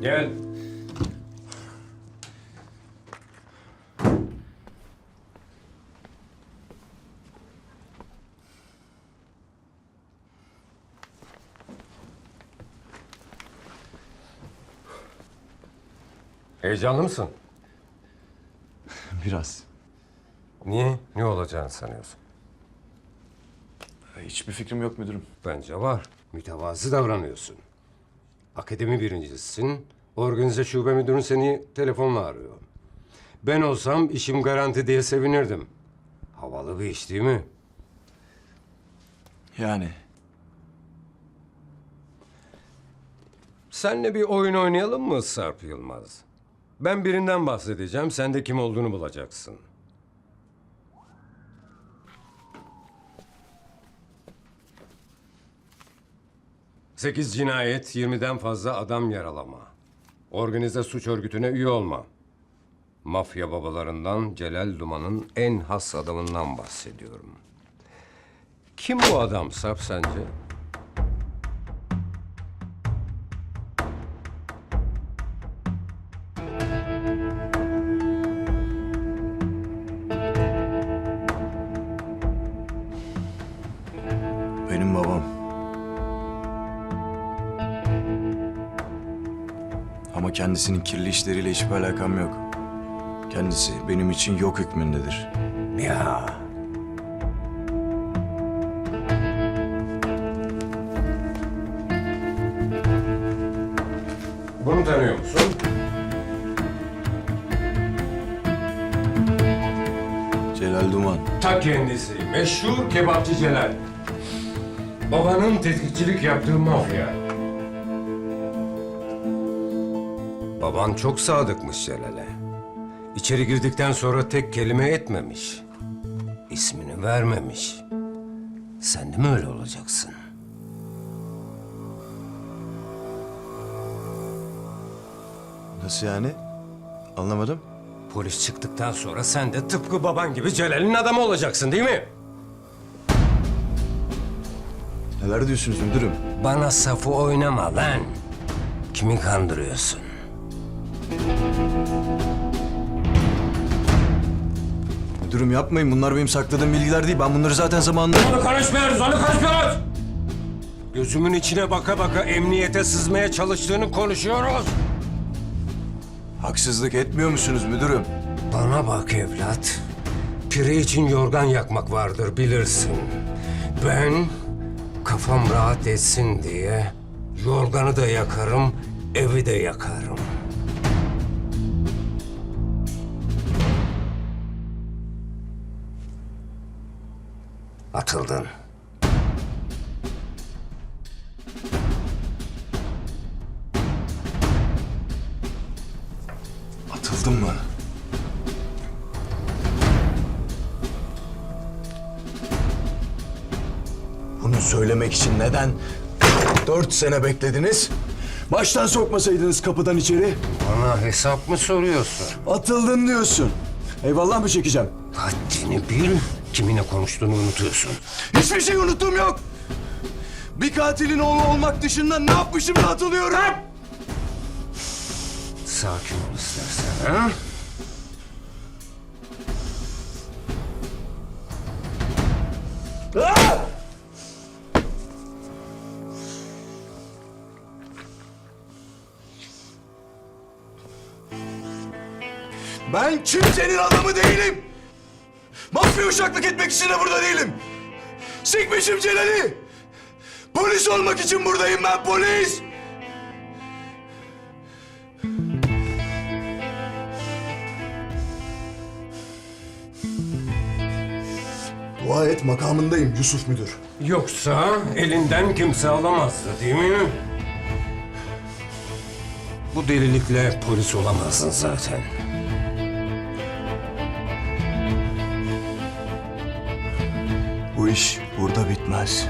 Gel. Heyecanlı mısın? Biraz. Niye? Ne olacağını sanıyorsun? Hiçbir fikrim yok müdürüm. Bence var. Mütevazı davranıyorsun. Akademi birincisisin. Organize şube müdürün seni telefonla arıyor. Ben olsam işim garanti diye sevinirdim. Havalı bir iş değil mi? Yani. Senle bir oyun oynayalım mı Sarp Yılmaz? Ben birinden bahsedeceğim, sen de kim olduğunu bulacaksın. Sekiz cinayet, 20'den fazla adam yaralama. Organize suç örgütüne üye olma. Mafya babalarından Celal Duman'ın en has adamından bahsediyorum. Kim bu adam Sarp sence? Benim babam. Kendisinin kirli işleriyle hiçbir alakam yok. Kendisi benim için yok hükmündedir. Ya. Bunu tanıyor musun? Celal Duman. Ta kendisi. Meşhur kebapçı Celal. Babanın tetkikçilik yaptığı mafya. Baban çok sadıkmış Celal'e. İçeri girdikten sonra tek kelime etmemiş. İsmini vermemiş. Sen de mi öyle olacaksın? Nasıl yani? Anlamadım. Polis çıktıktan sonra sen de tıpkı baban gibi Celal'in adamı olacaksın değil mi? Neler diyorsunuz müdürüm? Bana safı oynama lan. Kimi kandırıyorsun? Müdürüm yapmayın. Bunlar benim sakladığım bilgiler değil. Ben bunları zaten zamanında... Onu konuşmuyoruz, onu konuşmuyoruz. Gözümün içine baka baka emniyete sızmaya çalıştığını konuşuyoruz. Haksızlık etmiyor musunuz müdürüm? Bana bak evlat. Pire için yorgan yakmak vardır bilirsin. Ben kafam rahat etsin diye yorganı da yakarım, evi de yakarım. Atıldın. Atıldın mı? Bunu söylemek için neden dört sene beklediniz? Baştan sokmasaydınız kapıdan içeri. Bana hesap mı soruyorsun? Atıldın diyorsun. Eyvallah mı çekeceğim? Haddini bil, kiminle konuştuğunu unutuyorsun. Hiçbir şey unuttuğum yok. Bir katilin oğlu olmak dışında ne yapmışım da atılıyorum. Sakin ol istersen ha? Ah! Ben kimsenin adamı değilim. Mafya uşaklık etmek için de burada değilim. Sikmişim Celal'i. Polis olmak için buradayım ben polis. Dua et makamındayım Yusuf Müdür. Yoksa elinden kimse alamazdı değil mi? Bu delilikle polis olamazdın zaten. İş burada bitmez.